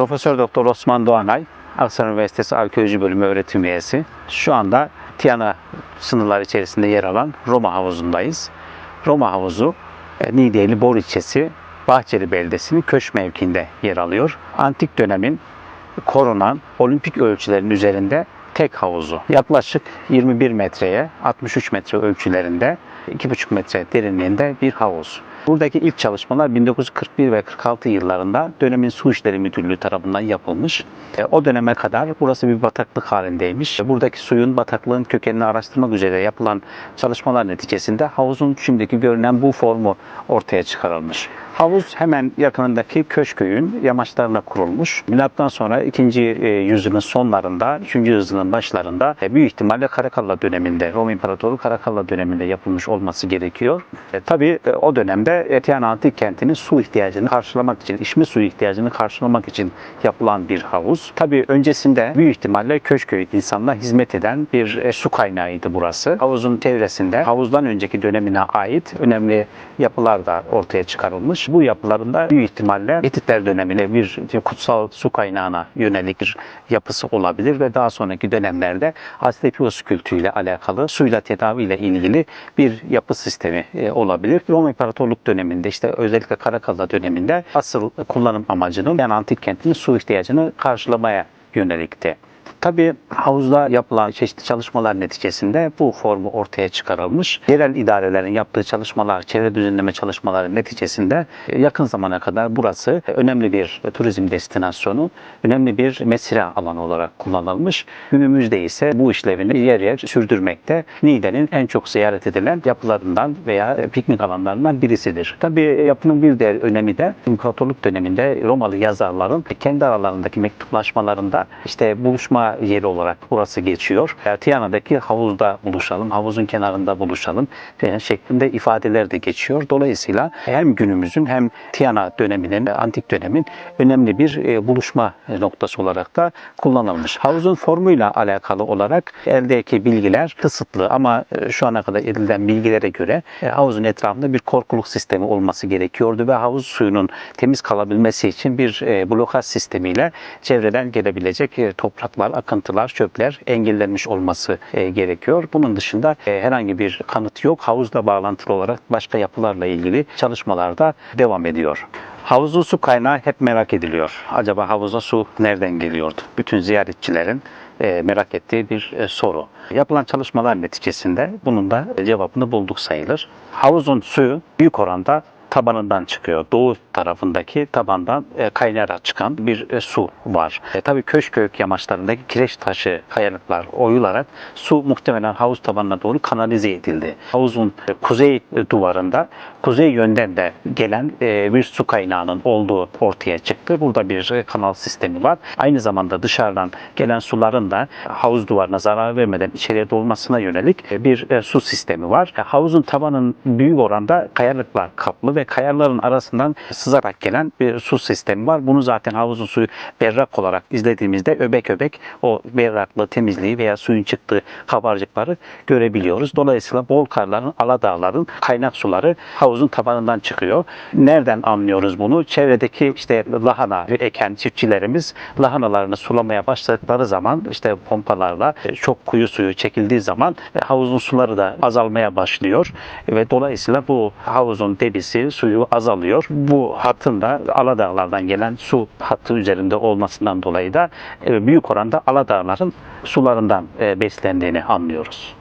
Profesör Doktor Osman Doğanay, Aksaray Üniversitesi Arkeoloji Bölümü öğretim üyesi. Şu anda Tiana sınırları içerisinde yer alan Roma Havuzu'ndayız. Roma Havuzu, e, Niğdeli Bor ilçesi Bahçeli Beldesi'nin köş mevkiinde yer alıyor. Antik dönemin korunan olimpik ölçülerin üzerinde tek havuzu. Yaklaşık 21 metreye 63 metre ölçülerinde 2,5 metre derinliğinde bir havuz. Buradaki ilk çalışmalar 1941 ve 46 yıllarında dönemin Su İşleri Müdürlüğü tarafından yapılmış. E, O döneme kadar burası bir bataklık halindeymiş. Buradaki suyun bataklığın kökenini araştırmak üzere yapılan çalışmalar neticesinde havuzun şimdiki görünen bu formu ortaya çıkarılmış. Havuz hemen yakınındaki Köşköy'ün yamaçlarına kurulmuş. Milattan sonra 2. e, yüzyılın sonlarında, 3. yüzyılın başlarında e, büyük ihtimalle Karakalla döneminde, Roma İmparatoru Karakalla döneminde yapılmış olması gerekiyor. E, tabii e, o dönemde Etiyan Antik Kenti'nin su ihtiyacını karşılamak için, içme suyu ihtiyacını karşılamak için yapılan bir havuz. Tabii öncesinde büyük ihtimalle Köşköy insanına hizmet eden bir su kaynağıydı burası. Havuzun çevresinde havuzdan önceki dönemine ait önemli yapılar da ortaya çıkarılmış. Bu yapılarında büyük ihtimalle Hititler dönemine bir kutsal su kaynağına yönelik bir yapısı olabilir ve daha sonraki dönemlerde Asklepios kültüyle alakalı suyla tedavi ile ilgili bir yapı sistemi e, olabilir. Roma İmparatorluk döneminde işte özellikle Karakalla döneminde asıl kullanım amacının yani antik kentinin su ihtiyacını karşılamaya yönelikti. Tabii havuzda yapılan çeşitli çalışmalar neticesinde bu formu ortaya çıkarılmış. Yerel idarelerin yaptığı çalışmalar, çevre düzenleme çalışmaları neticesinde e, yakın zamana kadar burası önemli bir turizm destinasyonu, önemli bir mesire alanı olarak kullanılmış. Günümüzde ise bu işlevini yer yer sürdürmekte. Niğde'nin en çok ziyaret edilen yapılarından veya piknik alanlarından birisidir. Tabii yapının bir diğer önemi de İmparatorluk döneminde Romalı yazarların kendi aralarındaki mektuplaşmalarında işte buluşma yeri olarak burası geçiyor. Tiyana'daki havuzda buluşalım, havuzun kenarında buluşalım e, şeklinde ifadeler de geçiyor. Dolayısıyla hem günümüzün hem Tiyana döneminin, antik dönemin önemli bir e, buluşma noktası olarak da kullanılmış. Havuzun formuyla alakalı olarak eldeki bilgiler kısıtlı ama e, şu ana kadar edilen bilgilere göre havuzun etrafında bir korkuluk sistemi olması gerekiyordu ve havuz suyunun temiz kalabilmesi için bir blokaj sistemiyle çevreden gelebilecek topraklar, akıntılar, çöpler engellenmiş olması e, gerekiyor. Bunun dışında e, herhangi bir kanıt yok. Havuzla bağlantılı olarak başka yapılarla ilgili çalışmalar da devam ediyor. Havuzun su kaynağı hep merak ediliyor. Acaba havuza su nereden geliyordu? Bütün ziyaretçilerin e, merak ettiği bir e, soru. Yapılan çalışmalar neticesinde bunun da cevabını bulduk sayılır. Havuzun suyu büyük oranda tabanından çıkıyor. Doğu tarafındaki tabandan e, kaynayarak çıkan bir e, su var. E, tabii Köşköyük yamaçlarındaki kireç taşı kayalıklar oyularak su muhtemelen havuz tabanına doğru kanalize edildi. Havuzun e, kuzey e, duvarında kuzey yönden de gelen bir su kaynağının olduğu ortaya çıktı. Burada bir kanal sistemi var. Aynı zamanda dışarıdan gelen suların da havuz duvarına zarar vermeden içeriye dolmasına yönelik bir su sistemi var. Havuzun tabanın büyük oranda kayalıklar kaplı ve kayaların arasından sızarak gelen bir su sistemi var. Bunu zaten havuzun suyu berrak olarak izlediğimizde öbek öbek o berraklığı, temizliği veya suyun çıktığı kabarcıkları görebiliyoruz. Dolayısıyla bol karların, aladağların kaynak suları havuzun tabanından çıkıyor. Nereden anlıyoruz bunu? Çevredeki işte lahana eken çiftçilerimiz lahanalarını sulamaya başladıkları zaman işte pompalarla çok kuyu suyu çekildiği zaman havuzun suları da azalmaya başlıyor ve dolayısıyla bu havuzun debisi, suyu azalıyor. Bu hattın da Aladağlardan gelen su hattı üzerinde olmasından dolayı da e, büyük oranda Aladağların sularından e, beslendiğini anlıyoruz.